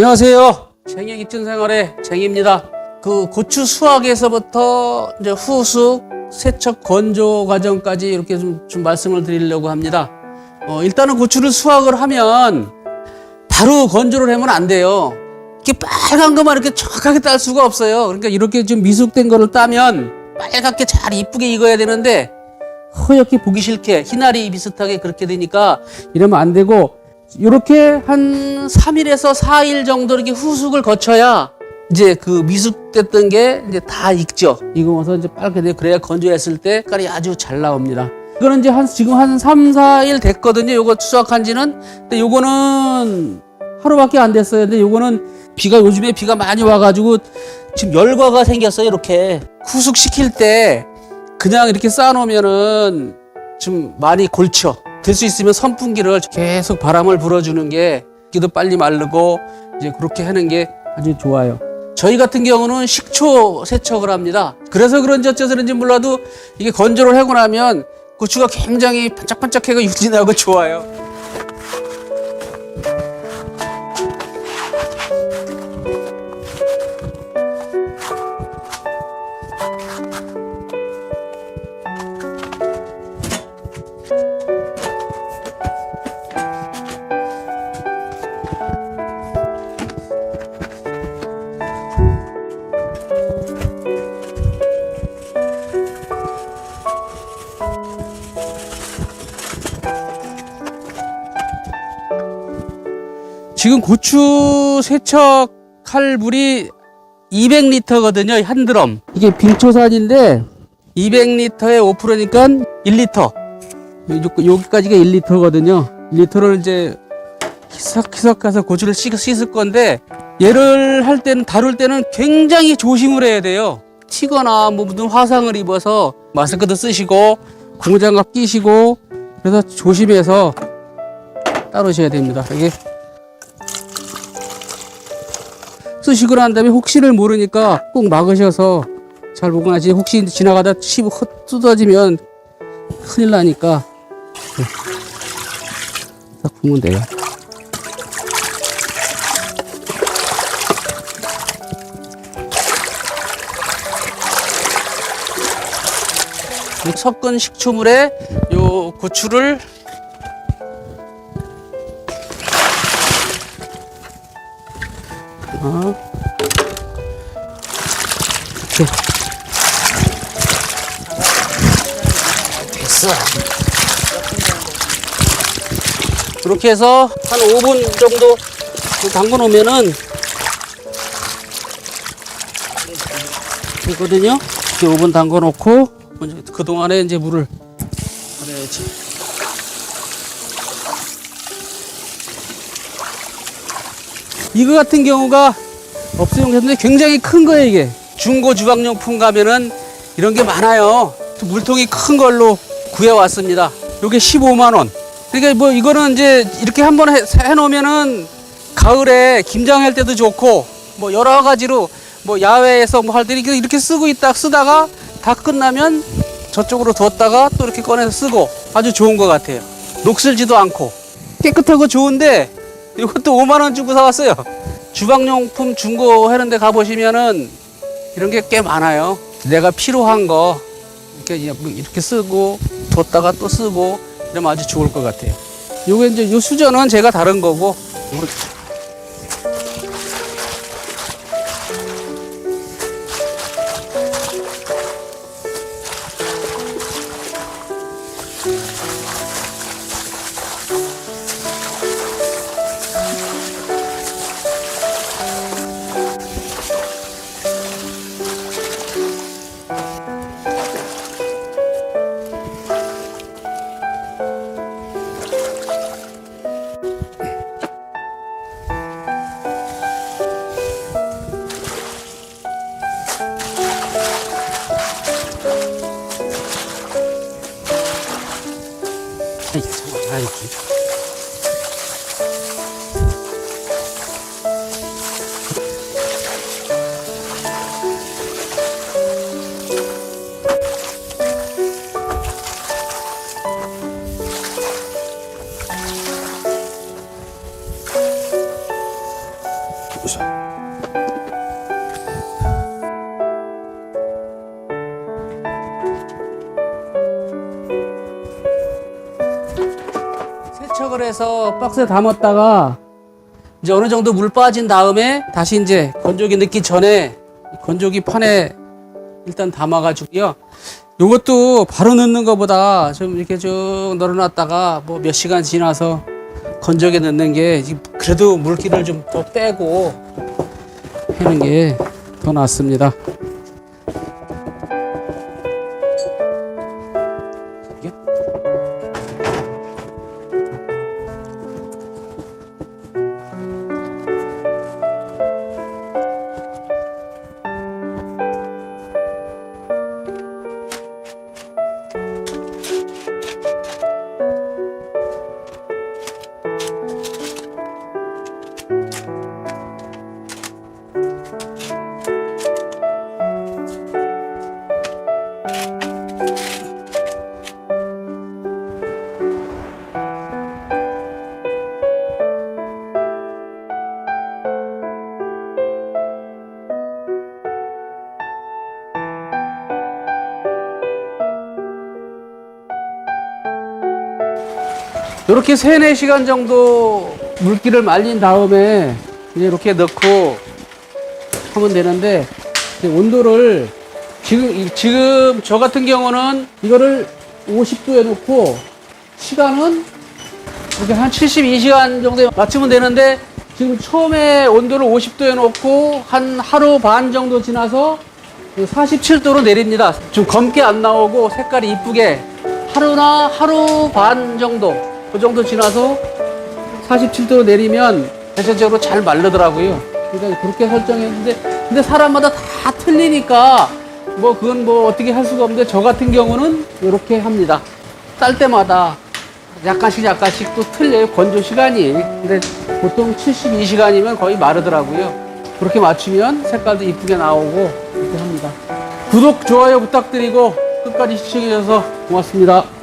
안녕하세요. 쟁이 kitchen 생활의 쟁입니다. 그 고추 수확에서부터 이제 후숙, 세척, 건조 과정까지 이렇게 좀, 좀 말씀을 드리려고 합니다. 어, 일단은 고추를 수확을 하면 바로 건조를 하면 안 돼요. 이렇게 빨간 것만 이렇게 정확하게 딸 수가 없어요. 그러니까 이렇게 좀 미숙된 거를 따면 빨갛게 잘 이쁘게 익어야 되는데 허옇게 보기 싫게 희나리 비슷하게 그렇게 되니까 이러면 안 되고 이렇게 한 3일에서 4일 정도 이렇게 후숙을 거쳐야 이제 그 미숙됐던 게 이제 다 익죠. 익으면서 이제 빨게 돼. 그래야 건조했을 때 색깔이 아주 잘 나옵니다. 이거는 이제 한 지금 한 3, 4일 됐거든요. 요거 수확한 지는. 근데 요거는 하루밖에 안 됐어요. 근데 요거는 비가 요즘에 비가 많이 와가지고 지금 열과가 생겼어요. 이렇게 후숙 시킬 때 그냥 이렇게 쌓아놓으면은 좀 많이 골쳐. 될 수 있으면 선풍기를 계속 바람을 불어주는 게 기도 빨리 마르고 이제 그렇게 하는 게 아주 좋아요. 저희 같은 경우는 식초 세척을 합니다. 그래서 그런지 어째서는지 몰라도 이게 건조를 하고 나면 고추가 굉장히 반짝반짝해가 윤진하고 좋아요. 지금 고추 세척 할 물이 200리터거든요. 한 드럼. 이게 빙초산인데 200리터에 5%니까 1리터. 여기까지가 1리터거든요. 1리터를 이제 희석희석 가서 고추를 씻- 씻을 건데 얘를 할 때는 다룰 때는 굉장히 조심을 해야 돼요. 튀거나 뭐 무슨 화상을 입어서 마스크도 쓰시고 고무장갑 끼시고 그래서 조심해서 따르셔야 됩니다. 이게 난 다음에 혹시를 모르니까 꼭 막으셔서 잘 보고 나지 혹시 지나가다 씹어 헛 뜯어지면 큰일 나니까 네. 딱 보면 돼요. 이 섞은 식초물에 요 고추를 어. 이렇게. 됐어. 이렇게 해서 한 5분 정도 담궈 놓으면은 되거든요. 이렇게 5분 담궈 놓고 그 동안에 이제 물을 뿌려야지. 이거 같은 경우가 업소용인데 굉장히 큰 거예요 이게. 중고 주방용품 가면은 이런 게 많아요. 또 물통이 큰 걸로 구해왔습니다. 요게 15만 원. 그러니까 뭐 이거는 이제 이렇게 한번 해, 해놓으면은 가을에 김장할 때도 좋고 뭐 여러 가지로 뭐 야외에서 뭐 할때 이렇게 쓰고 있다 쓰다가 다 끝나면 저쪽으로 뒀다가 또 이렇게 꺼내서 쓰고 아주 좋은 것 같아요. 녹슬지도 않고. 깨끗하고 좋은데 이것도 5만 원 주고 사왔어요. 주방용품 중고 하는데 가보시면은 이런 게 꽤 많아요. 내가 필요한 거 이렇게 이렇게 쓰고 뒀다가 또 쓰고 이러면 아주 좋을 것 같아요. 요게 이제 요 수저는 제가 다른 거고 죽어서. 세척을 해서 박스에 담았다가 이제 어느 정도 물 빠진 다음에 다시 이제 건조기 넣기 전에 건조기 판에 일단 담아가지고요. 요것도 바로 넣는 것보다 좀 이렇게 쭉 널어놨다가 뭐 몇 시간 지나서 건조기 넣는 게 그래도 물기를 좀 더 빼고 하는 게 더 낫습니다. 이렇게 3, 4시간 정도 물기를 말린 다음에 이제 이렇게 넣고 하면 되는데 온도를 지금 이- 지금 저 같은 경우는 이거를 50도에 놓고 시간은 이렇게 한 72시간 정도에 맞추면 되는데 지금 처음에 온도를 50도에 놓고 한 하루 반 정도 지나서 47도로 내립니다. 좀 검게 안 나오고 색깔이 이쁘게 하루나 하루 반 정도 그 정도 지나서 47도로 내리면 대체적으로 잘 마르더라고요. 그러니까 그렇게 설정했는데 근데 사람마다 다 틀리니까 뭐 그건 뭐 어떻게 할 수가 없는데 저 같은 경우는 이렇게 합니다. 딸 때마다 약간씩 약간씩 또 틀려요. 건조 시간이. 근데 보통 72시간이면 거의 마르더라고요. 그렇게 맞추면 색깔도 이쁘게 나오고 이렇게 합니다. 구독 좋아요 부탁드리고 끝까지 시청해 주셔서 고맙습니다